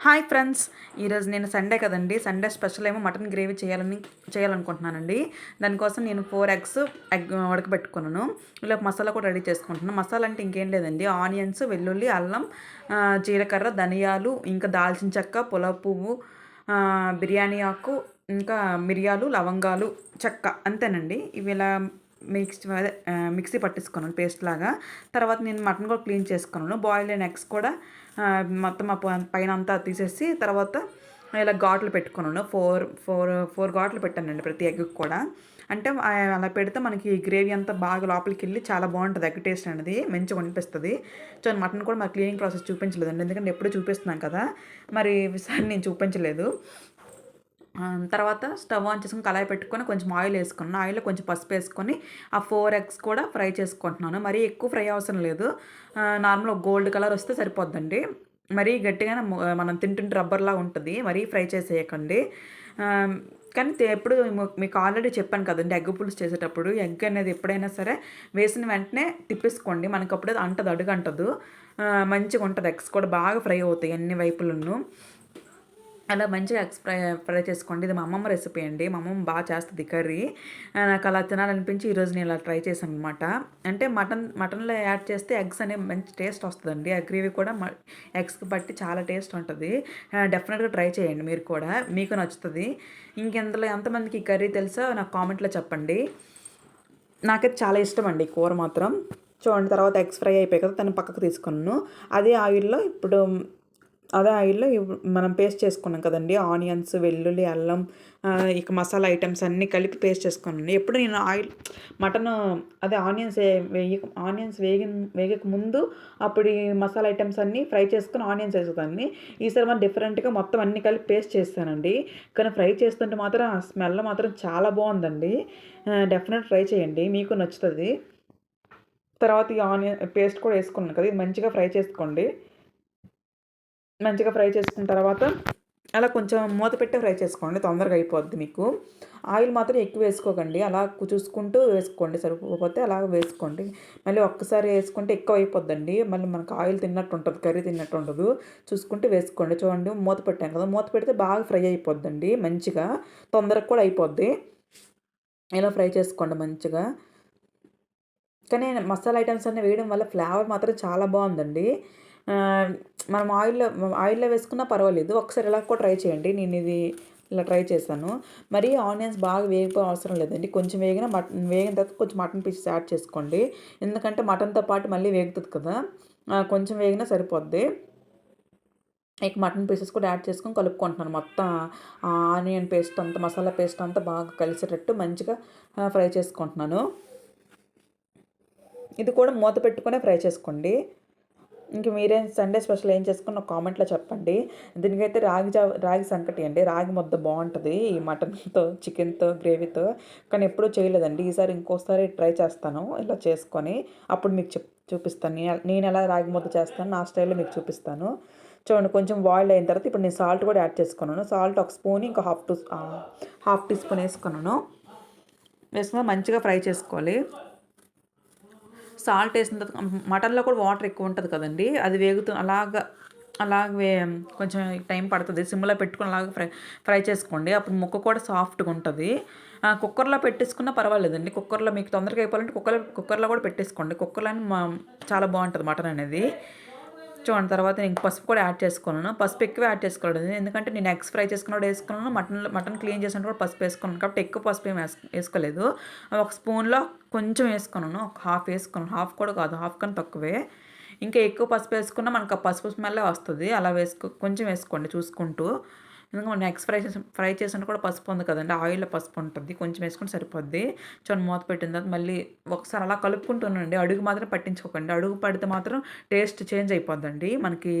Hi friends ఈరోజు నేను Sunday కదండి. సండే స్పెషల్ ఏమో మటన్ గ్రేవీ చేయాలని చేయాలనుకుంటున్నానండి. దానికోసం నేను ఫోర్ ఎగ్స్ ఎగ్ ఉడకబెట్టుకున్నాను. ఇలా మసాలా కూడా రెడీ చేసుకుంటున్నాను. మసాలా అంటే ఇంకేం లేదండి. ఆనియన్స్ వెల్లుల్లి అల్లం జీలకర్ర ధనియాలు ఇంకా దాల్చిన చెక్క పులావ్ పువ్వు బిర్యానీ ఆకు ఇంకా మిరియాలు లవంగాలు చెక్క అంతేనండి. ఇవి ఇలా మిక్స్ మిక్సీ పట్టేసుకున్నాను పేస్ట్ లాగా. తర్వాత నేను మటన్ కూడా క్లీన్ చేసుకున్నాను. బాయిల్ అయిన ఎగ్స్ కూడా మొత్తం ఆ ప- పైన అంతా తీసేసి తర్వాత ఇలా ఘాట్లు పెట్టుకున్నాను. ఫోర్ ఫోర్ ఫోర్ ఘాట్లు పెట్టానండి ప్రతి ఎగ్ కూడా. అంటే అలా పెడితే మనకి గ్రేవీ అంతా బాగా లోపలికి వెళ్ళి చాలా బాగుంటుంది. ఎగ్ టేస్ట్ అనేది మంచిగా అనిపిస్తుంది. సో మటన్ కూడా మరి క్లీనింగ్ ప్రాసెస్ చూపించలేదండి. ఎందుకంటే ఎప్పుడు చూపిస్తున్నాం కదా. మరి ఈసారి నేను చూపించలేదు. తర్వాత స్టవ్ ఆన్ చేసుకుని కళాయి పెట్టుకొని కొంచెం ఆయిల్ వేసుకున్నాను. ఆయిల్లో కొంచెం పసుపు వేసుకొని ఆ ఫోర్ ఎగ్స్ కూడా ఫ్రై చేసుకుంటున్నాను. మరీ ఎక్కువ ఫ్రై అవసరం లేదు. నార్మల్ గోల్డ్ కలర్ వస్తే సరిపోద్దండి. మరీ గట్టిగానే మనం తింటుంటే రబ్బర్లా ఉంటుంది. మరీ ఫ్రై చేసేయకండి. కానీ ఎప్పుడు మీకు ఆల్రెడీ చెప్పాను కదండి ఎగ్ పులుసు చేసేటప్పుడు ఎగ్ అనేది ఎప్పుడైనా సరే వేసిన వెంటనే తిప్పేసుకోండి. మనకు అప్పుడు అది అంటదు అడుగు అంటదు మంచిగా ఉంటుంది. ఎగ్స్ కూడా బాగా ఫ్రై అవుతాయి అన్ని వైపులను. అలా మంచిగా ఎగ్స్ ఫ్రై ఫ్రై చేసుకోండి. ఇది మా అమ్మమ్మ రెసిపీ అండి. మా అమ్మమ్మ బాగా చేస్తుంది కర్రీ. నాకు అలా తినాలనిపించి ఈరోజు నేను ఇలా ట్రై చేశాను అనమాట అంటే మటన్ మటన్లో యాడ్ చేస్తే ఎగ్స్ అనే మంచి టేస్ట్ వస్తుందండి. ఆ గ్రేవీ కూడా ఎగ్స్కి బట్టి చాలా టేస్ట్ ఉంటుంది. డెఫినెట్గా ట్రై చేయండి మీరు కూడా. మీకు నచ్చుతుంది. ఇంకెంతలో ఎంతమందికి ఈ కర్రీ తెలుసో నాకు కామెంట్లో చెప్పండి. నాకైతే చాలా ఇష్టం అండి కూర మాత్రం. చూడండి తర్వాత ఎగ్స్ ఫ్రై అయిపోయి కదా దాన్ని పక్కకు తీసుకున్నాను. అదే ఆయిల్లో ఇప్పుడు అదే ఆయిల్లో మనం పేస్ట్ చేసుకున్నాం కదండి. ఆనియన్స్ వెల్లుల్లి అల్లం ఇక మసాలా ఐటమ్స్ అన్నీ కలిపి పేస్ట్ చేసుకున్నాను ఎప్పుడు నేను ఆయిల్ మటన్ అదే ఆనియన్స్ వేయ ఆనియన్స్ వేగిన వేగక ముందు అప్పుడు ఈ మసాలా ఐటమ్స్ అన్నీ ఫ్రై చేసుకుని ఆనియన్స్ వేసేదాన్ని. ఈసారి మనం డిఫరెంట్గా మొత్తం అన్నీ కలిపి పేస్ట్ చేస్తానండి. కానీ ఫ్రై చేస్తుంటే మాత్రం ఆ స్మెల్ మాత్రం చాలా బాగుందండి. డెఫినెట్ ట్రై చేయండి. మీకు నచ్చుతుంది. తర్వాత ఈ ఆనియన్ పేస్ట్ కూడా వేసుకున్నాను కదా. ఇది మంచిగా ఫ్రై చేసుకోండి. మంచిగా ఫ్రై చేసుకున్న తర్వాత అలా కొంచెం మూత పెట్టి ఫ్రై చేసుకోండి. తొందరగా అయిపోద్ది మీకు. ఆయిల్ మాత్రం ఎక్కువ వేసుకోకండి. అలా చూసుకుంటూ వేసుకోండి. సరిపోతే అలా వేసుకోండి. మళ్ళీ ఒక్కసారి వేసుకుంటే ఎక్కువ అయిపోద్దండి. మళ్ళీ మనకు ఆయిల్ తిన్నట్టు ఉంటుంది కర్రీ తిన్నట్టు ఉండదు. చూసుకుంటూ వేసుకోండి. చూడండి మూత పెట్టాం కదా. మూత పెడితే బాగా ఫ్రై అయిపోద్దండి మంచిగా. తొందరగా కూడా అయిపోద్ది. ఇలా ఫ్రై చేసుకోండి మంచిగా. కానీ మసాలా ఐటమ్స్ అన్నీ వేయడం వల్ల ఫ్లేవర్ మాత్రం చాలా బాగుందండి. మనం ఆయిల్లో ఆయిల్లో వేసుకున్నా పర్వాలేదు. ఒకసారి ఇలా కూడా ట్రై చేయండి. నేను ఇది ఇలా ట్రై చేశాను. మరి ఆనియన్స్ బాగా వేగిపో అవసరం లేదండి. కొంచెం వేగిన మటన్ వేగిన తర్వాత కొంచెం మటన్ పీసెస్ యాడ్ చేసుకోండి. ఎందుకంటే మటన్తో పాటు మళ్ళీ వేగుతుంది కదా. కొంచెం వేగినా సరిపోద్ది. ఇక మటన్ పీసెస్ కూడా యాడ్ చేసుకొని కలుపుకుంటున్నాను. మొత్తం ఆ ఆనియన్ పేస్ట్ అంతా మసాలా పేస్ట్ అంతా బాగా కలిసేటట్టు మంచిగా ఫ్రై చేసుకుంటున్నాను. ఇది కూడా మూత పెట్టుకునే ఫ్రై చేసుకోండి. ఇంక మీరేం సండే స్పెషల్ ఏం చేసుకున్న కామెంట్లో చెప్పండి. దీనికైతే రాగి జా రాగి సంకటి అండి. రాగి ముద్ద బాగుంటుంది ఈ మటన్తో చికెన్తో గ్రేవీతో. కానీ ఎప్పుడూ చేయలేదండి. ఈసారి ఇంకోసారి ట్రై చేస్తాను ఇలా చేసుకొని. అప్పుడు మీకు చెప్ చూపిస్తాను. నేను నేను ఎలా రాగి ముద్ద చేస్తాను నా స్టైల్లో మీకు చూపిస్తాను. చూడండి కొంచెం బాయిల్ అయిన తర్వాత ఇప్పుడు నేను సాల్ట్ కూడా యాడ్ చేసుకున్నాను. సాల్ట్ ఒక స్పూన్ ఇంకా half tea half teaspoon వేసుకున్నాను. వేసుకుని మంచిగా ఫ్రై చేసుకోవాలి. సాల్ట్ వేసిన తర్వాత మటన్లో కూడా వాటర్ ఎక్కువ ఉంటుంది కదండి. అది వేగుతూ అలాగ అలాగే కొంచెం టైం పడుతుంది. సిమ్లో పెట్టుకుని అలాగే ఫ్రై ఫ్రై చేసుకోండి. అప్పుడు ముక్క కూడా సాఫ్ట్గా ఉంటుంది. ఆ, కుక్కర్లో పెట్టేసుకున్నా పర్వాలేదండి. కుక్కర్లో మీకు తొందరగా అయిపోవాలంటే కుక్కర్లో కుక్కర్లో కూడా పెట్టేసుకోండి. కుక్కర్లో అని చాలా బాగుంటుంది మటన్ అనేది. చూడండి తర్వాత నేను పసుపు కూడా యాడ్ చేసుకున్నాను. పసుపు ఎక్కువ యాడ్ చేసుకోలేదు. ఎందుకంటే నేను ఎగ్స్ ఫ్రై చేసుకున్నప్పుడు వేసుకున్నాను. మటన్ మటన్ క్లీన్ చేసినప్పుడు కూడా పసుపు వేసుకున్నాను. కాబట్టి ఎక్కువ పసుపు ఏం వేసుకోలేదు. ఒక స్పూన్లో కొంచెం వేసుకున్నాను. ఒక హాఫ్ వేసుకున్నాను. హాఫ్ కూడా కాదు. హాఫ్ కన్నా తక్కువే. ఇంకా ఎక్కువ పసుపు వేసుకున్నా మనకు ఆ పసుపు స్మెల్ వస్తుంది. అలా వేసుకో కొంచెం వేసుకోండి చూసుకుంటూ. ఎందుకంటే మనం ఎగ్స్ ఫ్రై చేసి ఫ్రై చేసినా కూడా పసుపు ఉంది కదండి ఆయిల్లో పసుపు ఉంటుంది కొంచెం వేసుకుని సరిపోద్ది. చూడండి మూత పెట్టిన తర్వాత మళ్ళీ ఒకసారి అలా కలుపుకుంటున్నానండి అడుగు మాత్రం పట్టించుకోకండి అడుగు పడితే మాత్రం టేస్ట్ చేంజ్ అయిపోద్దండి మనకి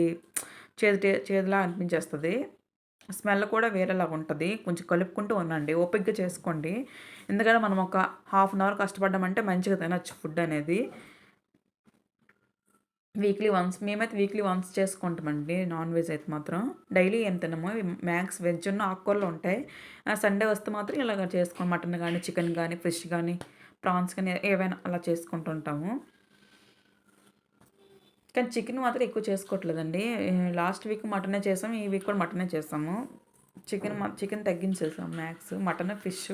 చేదు టే చేదులా అనిపించేస్తుంది. స్మెల్ కూడా వేరేలాగా ఉంటుంది కొంచెం కలుపుకుంటూ ఉండండి ఓపిక్గా చేసుకోండి. ఎందుకంటే మనం ఒక హాఫ్ అన్ అవర్ కష్టపడ్డామంటే మంచిగా తినచ్చు ఫుడ్ అనేది. వీక్లీ వన్స్ మేమైతే వీక్లీ వన్స్ చేసుకుంటామండి నాన్ వెజ్ అయితే మాత్రం. డైలీ ఏం తినము మ్యాక్స్ వెజ్ ఉన్న ఆకుకూరలు ఉంటాయి. సండే వస్తే మాత్రం ఇలాగ చేసుకోండి మటన్ కానీ చికెన్ కానీ ఫిష్ కానీ ప్రాన్స్ కానీ ఏవైనా అలా చేసుకుంటుంటాము కానీ చికెన్ మాత్రం ఎక్కువ చేసుకోవట్లేదండి. లాస్ట్ వీక్ మటనే చేసాం ఈ వీక్ కూడా మటనే చేస్తాము చికెన్ చికెన్ తగ్గించేసాము మ్యాక్స్ మటన్ ఫిష్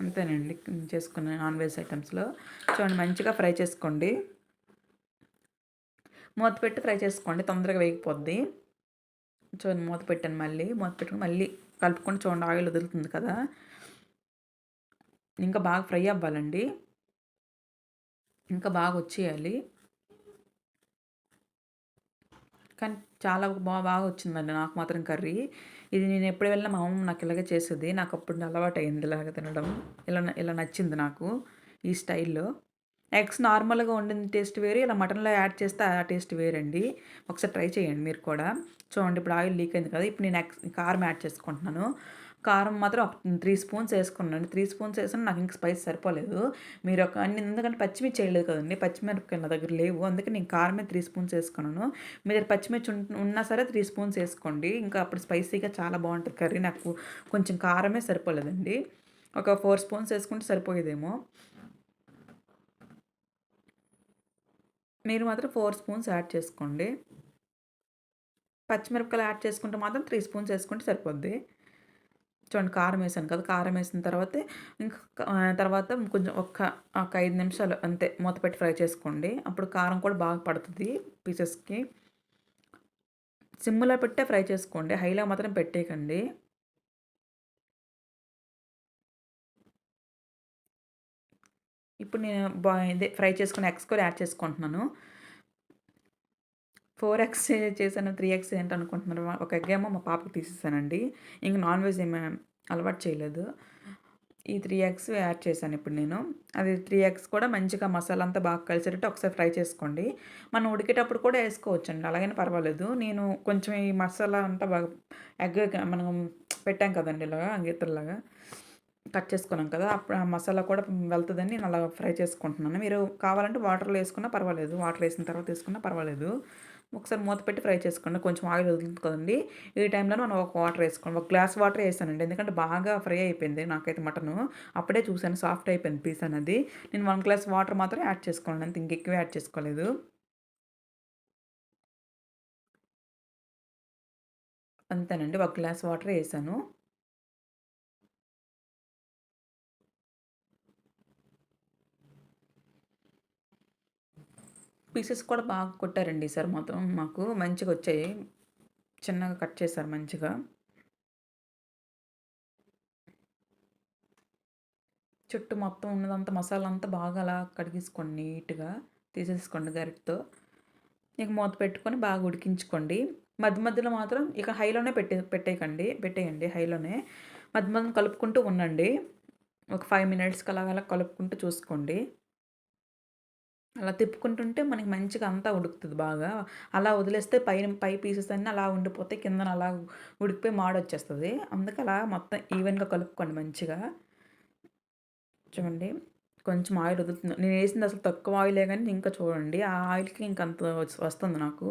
అంతేనండి చేసుకున్నాను నాన్ వెజ్ ఐటమ్స్లో. చూడండి మంచిగా ఫ్రై చేసుకోండి. మూత పెట్టి ఫ్రై చేసుకోండి. తొందరగా వేగిపోద్ది. చూడండి మూత పెట్టాను మళ్ళీ. మూత పెట్టుకుని మళ్ళీ కలుపుకొని చూడండి ఆయిల్ వదులుతుంది కదా. ఇంకా బాగా ఫ్రై అవ్వాలండి. ఇంకా బాగా వచ్చేయాలి. కానీ చాలా బాగా బాగా వచ్చిందండి నాకు మాత్రం కర్రీ. ఇది నేను ఎప్పుడు వెళ్ళినా మా అమ్మ నాకు ఇలాగే చేసేది. నాకు అప్పుడు అలవాటు అయింది ఇలాగ తినడం. ఇలా ఇలా నచ్చింది నాకు ఈ స్టైల్లో. ఎగ్స్ నార్మల్గా వండిన టేస్ట్ వేరు ఇలా మటన్లో యాడ్ చేస్తే ఆ టేస్ట్ వేరండి. ఒకసారి ట్రై చేయండి మీరు కూడా. చూడండి ఇప్పుడు ఆయిల్ లీక్ అయింది కదా ఇప్పుడు నేను ఎగ్స్ కారం యాడ్ చేసుకుంటున్నాను. కారం మాత్రం ఒక త్రీ స్పూన్స్ వేసుకున్నాను. త్రీ స్పూన్స్ వేసిన నాకు ఇంకా స్పైస్ సరిపోలేదు. మీరు ఒక అన్ని ఎందుకంటే పచ్చిమిర్చి వేయలేదు కదండి పచ్చిమిరపకాయలు నా దగ్గర లేవు. అందుకే నేను కారమే త్రీ స్పూన్స్ వేసుకున్నాను. మీ దగ్గర పచ్చిమిర్చి ఉన్నా సరే త్రీ స్పూన్స్ వేసుకోండి. ఇంకా అప్పుడు స్పైసీగా చాలా బాగుంటుంది కర్రీ. నాకు కొంచెం కారమే సరిపోలేదండి. ఒక ఫోర్ స్పూన్స్ వేసుకుంటే సరిపోయేదేమో. మీరు మాత్రం ఫోర్ స్పూన్స్ యాడ్ చేసుకోండి. పచ్చిమిరపకాయలు యాడ్ చేసుకుంటే మాత్రం త్రీ స్పూన్స్ వేసుకుంటే సరిపోద్ది. చూడండి కారం వేసాను కదా కారం వేసిన తర్వాత ఇంకా తర్వాత కొంచెం ఒక్క ఒక ఐదు నిమిషాలు అంతే మూత పెట్టి ఫ్రై చేసుకోండి. అప్పుడు కారం కూడా బాగా పడుతుంది పీసెస్కి. సిమ్లో పెట్టే ఫ్రై చేసుకోండి. హైలో మాత్రం పెట్టేయకండి. ఇప్పుడు నేను బా ఇదే ఫ్రై చేసుకుని ఎగ్స్ కూడా యాడ్ చేసుకుంటున్నాను. ఫోర్ ఎగ్స్ చేశాను త్రీ ఎగ్స్ ఏంటి అనుకుంటున్నారు? ఒక ఎగ్ ఏమో మా పాపకి తీసేసానండి. ఇంకా నాన్ వెజ్ ఏమీ అలవాటు చేయలేదు. ఈ త్రీ ఎగ్స్ యాడ్ చేశాను ఇప్పుడు నేను. అది త్రీ ఎగ్స్ కూడా మంచిగా మసాలా అంతా బాగా కలిసేటట్టు ఒకసారి ఫ్రై చేసుకోండి. మనం ఉడికేటప్పుడు కూడా వేసుకోవచ్చు అండి అలాగైనా పర్వాలేదు. నేను కొంచెం ఈ మసాలా అంతా బాగా ఎగ్ మనం పెట్టాం కదండి ఇలాగా అంగీతల్లాగా కట్ చేసుకున్నాం కదా. అప్పుడు ఆ మసాలా కూడా వెళ్తుందని నేను అలా ఫ్రై చేసుకుంటున్నాను. మీరు కావాలంటే వాటర్లో వేసుకున్నా పర్వాలేదు. వాటర్ వేసిన తర్వాత వేసుకున్నా పర్వాలేదు. ఒకసారి మూత పెట్టి ఫ్రై చేసుకోండి. కొంచెం ఆయిల్ వదులుతుంది కదండి. ఈ టైంలో మనం ఒక వాటర్ వేసుకోండి. ఒక గ్లాస్ వాటర్ వేసానండి. ఎందుకంటే బాగా ఫ్రై అయిపోయింది నాకైతే మటను. అప్పుడే చూశాను సాఫ్ట్ అయిపోయింది పీస్ అనేది. నేను వన్ గ్లాస్ వాటర్ మాత్రం యాడ్ చేసుకోండి. అంత ఇంకెక్కువ యాడ్ చేసుకోలేదు. అంతేనండి. ఒక గ్లాస్ వాటర్ వేసాను. పీసెస్ కూడా బాగా కొట్టారండి సార్ మొత్తం మాకు మంచిగా వచ్చాయి. చిన్నగా కట్ చేశారు మంచిగా. చుట్టూ మొత్తం ఉన్నదంతా మసాలా అంతా బాగా అలా కడిగేసుకోండి నీట్గా తీసేసుకోండి గరిటతో. ఇక మూత పెట్టుకొని బాగా ఉడికించుకోండి. మధ్య మధ్యలో మాత్రం ఇక హైలోనే పెట్టే పెట్టేయకండి పెట్టేయండి హైలోనే. మధ్య మధ్యలో కలుపుకుంటూ ఉండండి. ఒక ఫైవ్ మినిట్స్కి అలాగ కలుపుకుంటూ చూసుకోండి. అలా తిప్పుకుంటుంటే మనకి మంచిగా అంతా ఉడుకుతుంది బాగా. అలా వదిలేస్తే పైన పై పీసెస్ అన్నీ అలా ఉండిపోతే కిందన అలా ఉడికిపోయి మాడొచ్చేస్తుంది. అందుకే అలా మొత్తం ఈవెన్గా కలుపుకోండి మంచిగా. చూడండి కొంచెం ఆయిల్ వదులుతుంది. నేను వేసింది అసలు తక్కువ ఆయిలే కానీ ఇంకా చూడండి ఆ ఆయిల్కి ఇంకంత వస్తుంది నాకు.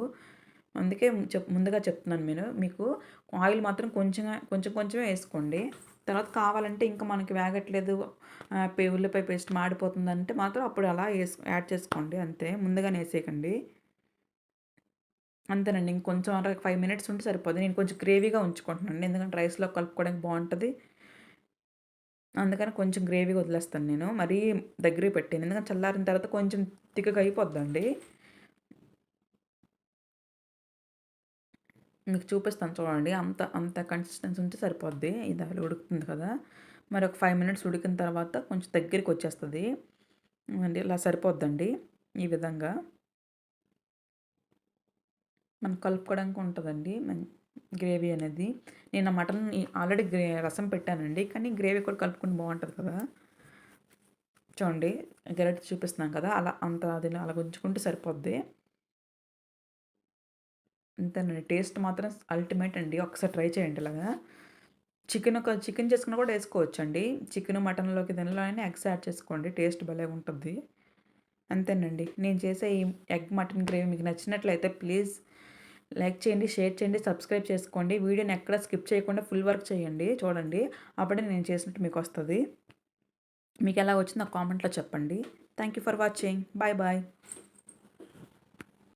అందుకే చెప్ ముందుగా చెప్తున్నాను నేను మీకు ఆయిల్ మాత్రం కొంచెం కొంచెం కొంచెమే వేసుకోండి. తర్వాత కావాలంటే ఇంకా మనకి వేగట్లేదు ఉల్లిపాయ పేస్ట్ మాడిపోతుందంటే మాత్రం అప్పుడు అలా వేసు యాడ్ చేసుకోండి అంతే. ముందుగానే వేసేయకండి. అంతేనండి. ఇంకొంచెం అర ఫైవ్ మినిట్స్ ఉంటే సరిపోదు నేను కొంచెం గ్రేవీగా ఉంచుకుంటున్నాను ఎందుకంటే రైస్లో కలుపుకోవడానికి బాగుంటుంది. అందుకని కొంచెం గ్రేవీగా వదిలేస్తాను నేను. మరీ దగ్గర పెట్టాను ఎందుకంటే చల్లారిన తర్వాత కొంచెం తిక్కగా అయిపోద్దండి. మీకు చూపిస్తాను చూడండి. అంత అంత కన్సిస్టెన్సీ ఉంటే సరిపోద్ది. ఇది అలా ఉడుకుతుంది కదా. మరి ఒక ఫైవ్ మినిట్స్ ఉడికిన తర్వాత కొంచెం దగ్గరికి వచ్చేస్తుంది. అండి ఇలా సరిపోద్దండి ఈ విధంగా. మనం కలుపుకోవడానికి ఉంటుందండి గ్రేవీ అనేది. నేను మటన్ ఆల్రెడీ గ్రే రసం పెట్టానండి. కానీ గ్రేవీ కూడా కలుపుకుని బాగుంటుంది కదా. చూడండి గెరటి చూపిస్తున్నాం కదా. అలా అంత అది అలా ఉంచుకుంటే సరిపోద్ది. అంతేనండి టేస్ట్ మాత్రం అల్టిమేట్ అండి. ఒకసారి ట్రై చేయండి ఇలాగా. చికెన్ ఒక చికెన్ చేసుకున్న కూడా వేసుకోవచ్చు అండి చికెన్ మటన్లోకి తినలోనే ఎగ్స్ యాడ్ చేసుకోండి. టేస్ట్ భలే ఉంటుంది. అంతేనండి. నేను చేసే ఈ ఎగ్ మటన్ గ్రేవీ మీకు నచ్చినట్లయితే ప్లీజ్ లైక్ చేయండి షేర్ చేయండి సబ్స్క్రైబ్ చేసుకోండి. వీడియోని ఎక్కడ స్కిప్ చేయకుండా ఫుల్ వర్క్ చేయండి. చూడండి. అప్పుడే నేను చేసినట్టు మీకు వస్తుంది. మీకు ఎలా వచ్చిందో కామెంట్లో చెప్పండి. Thank you for watching. Bye bye.